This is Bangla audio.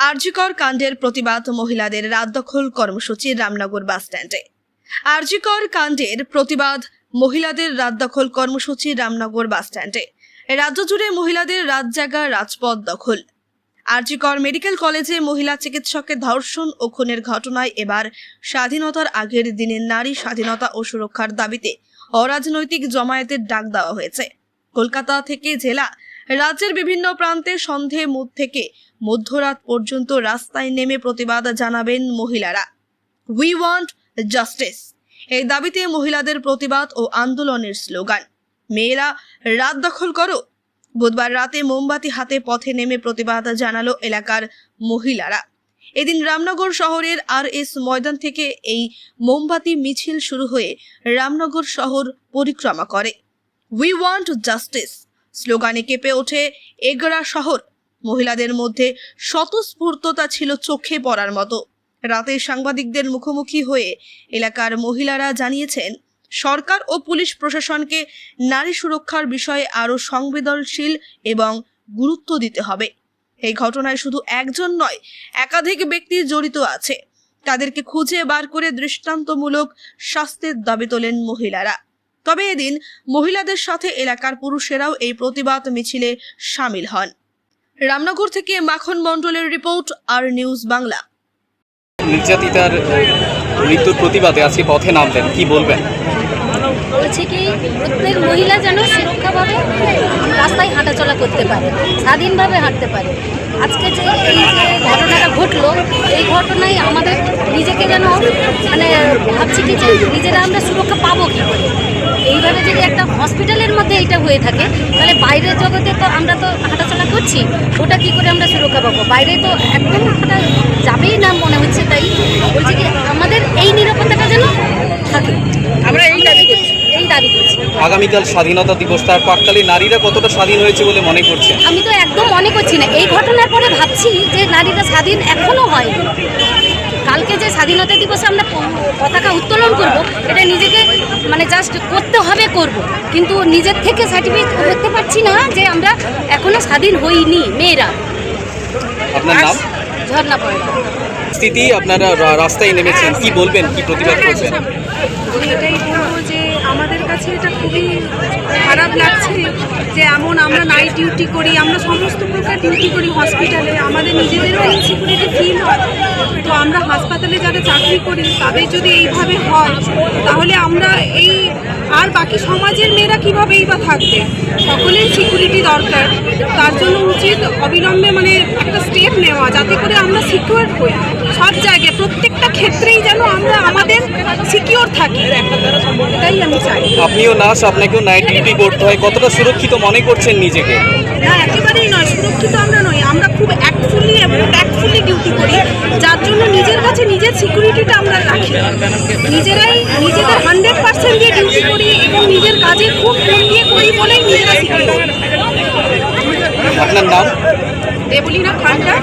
আরজিকর কাণ্ডের প্রতিবাদ মহিলাদের রাত দখল কর্মসূচি রামনগর বাস স্ট্যান্ডে। আরজিকর কাণ্ডের প্রতিবাদ মহিলাদের রাত দখল কর্মসূচি রামনগর বাস স্ট্যান্ডে। রাজ্য জুড়ে মহিলাদের রাত জাগা রাজপথ দখল। আরজিকর মেডিকেল কলেজে মহিলা চিকিৎসকের ধর্ষণ ও খুনের ঘটনায় এবার স্বাধীনতার আগের দিনের নারী স্বাধীনতা ও সুরক্ষার দাবিতে অরাজনৈতিক জমায়েতের ডাক দেওয়া হয়েছে। কলকাতা থেকে জেলা রাজ্যের বিভিন্ন প্রান্তে সন্ধে মুদ থেকে মধ্যরাত পর্যন্ত রাস্তায় নেমে প্রতিবাদ জানাবেন মহিলারা। উই ওয়ান্ট জাস্টিস এই দাবিতে মহিলাদের প্রতিবাদ ও আন্দোলনের স্লোগান। মেয়েরা, রাত দখল করো। বুধবার রাতে মোমবাতি হাতে পথে নেমে প্রতিবাদ জানালো এলাকার মহিলারা। এদিন রামনগর শহরের আর এস ময়দান থেকে এই মোমবাতি, মিছিল শুরু হয়ে রামনগর শহর পরিক্রমা করে। উই ওয়ান্ট জাস্টিস স্লোগানে কেঁপে ওঠে এগরা শহর। মহিলাদের মধ্যে স্বতঃস্ফূর্ততা ছিল চোখে পড়ার মতো। রাতে সাংবাদিকদের মুখোমুখি হয়ে এলাকার মহিলারা জানিয়েছেন, সরকার ও পুলিশ প্রশাসনকে নারী সুরক্ষার বিষয়ে আরও সংবেদনশীল এবং গুরুত্ব দিতে হবে। এই ঘটনায় শুধু একজন নয়, একাধিক ব্যক্তি জড়িত আছে। তাদেরকে খুঁজে বার করে দৃষ্টান্তমূলক শাস্তির দাবি তোলেন মহিলারা। তবে এদিন মহিলাদের সাথে এলাকার পুরুষেরাও এই প্রতিবাদ মিছিলে সামিল হন। রামনগর থেকে মাখন মণ্ডলের রিপোর্ট আর নিউজ বাংলা। নির্যাতিতার মৃত্যুর প্রতিবাদে আজকে পথে নামলেন কি বলবেন? বলছি কি প্রত্যেক মহিলা যেন সুরক্ষাভাবে রাস্তায় হাঁটাচলা করতে পারে স্বাধীনভাবে হাঁটতে পারে। আজকে যে এই যে ঘটনাটা ঘটলো এই ঘটনায় আমাদের নিজেকে যেন মানে ভাবছি কি যে নিজেরা আমরা সুরক্ষা পাবো কী করে এইভাবে যদি একটা হসপিটালের মধ্যে এটা হয়ে থাকে তাহলে বাইরের জগতে তো আমরা তো হাঁটাচলা করছি ওটা কী করে আমরা সুরক্ষা পাবো? বাইরে তো একদম হাঁটা যাবেই না মনে হচ্ছে তাই বলছি কি আমাদের এই নিরাপত্তাটা যেন থাকে। আমরা এই দাবি করছি। এই দাবি করছি। আগামীকাল স্বাধীনতা দিবস তার প্রাককালে নারীরা কতটা স্বাধীন হয়েছে বলে মনে করছেন? আমি তো একদম মনে করছি না। এই ঘটনার পরে ভাবছি যে নারীরা স্বাধীন এখনও হয় কালকে যে স্বাধীনতা দিবসে আমরা পতাকা উত্তোলন করব এটা নিজেকে মানে জাস্ট করতে হবে করব। কিন্তু নিজের থেকে সার্টিফিকেট করতে পারছি না যে আমরা এখনও স্বাধীন হইনি মেয়েরা। আপনার নাম? ঝর্ণা পড়ে। স্থিতি আপনারা রাস্তায় নেমেছেন কি বলবেন কি প্রতিবাদ করবেন আমি এটাই বলব যে আমাদের কাছে এটা খুবই খারাপ লাগছে যে এমন আমরা নাইট ডিউটি করি, আমরা সমস্ত প্রকার ডিউটি করি হসপিটালে আমাদের নিজেদেরও ইনসিকিউরিটি ফিল হয়। তো আমরা হাসপাতালে যারা চাকরি করি, তাদের যদি এইভাবে হয়, তাহলে আমরা এই আর বাকি সমাজের মেয়েরা কীভাবে এই বা থাকবে? সকলের সিকিউরিটি দরকার। তার জন্য উচিত অবিলম্বে মানে একটা স্টেপ নেওয়া, যাতে করে আমরা সিকিউর হই। সব জায়গায় প্রত্যেকটা ক্ষেত্রেই যেন আমরা আমাদের সিকিউর থাকি। এটাই আমি চাই। আপনিও নার্স আপনাকেও নাইট ডিউটি করতে হয়। কতটা সুরক্ষিত মনে করছেন নিজেকে? না একেবারেই নয়। সুরক্ষিত আমরা নই। আমরা খুব অ্যাক্টফুলি এবং ট্যাক্টফুলি ডিউটি করি। যার জন্য নিজের কাছে নিজের সিকিউরিটিটা আমরা রাখি। নিজেরাই নিজেদের হান্ড্রেড পার্সেন্ট দিয়ে ডিউটি করি এবং নিজের কাজে খুব মন দিয়ে করি বলেই নিজেরা সিকিউর আপনার নাম? দেবলীনা খানটা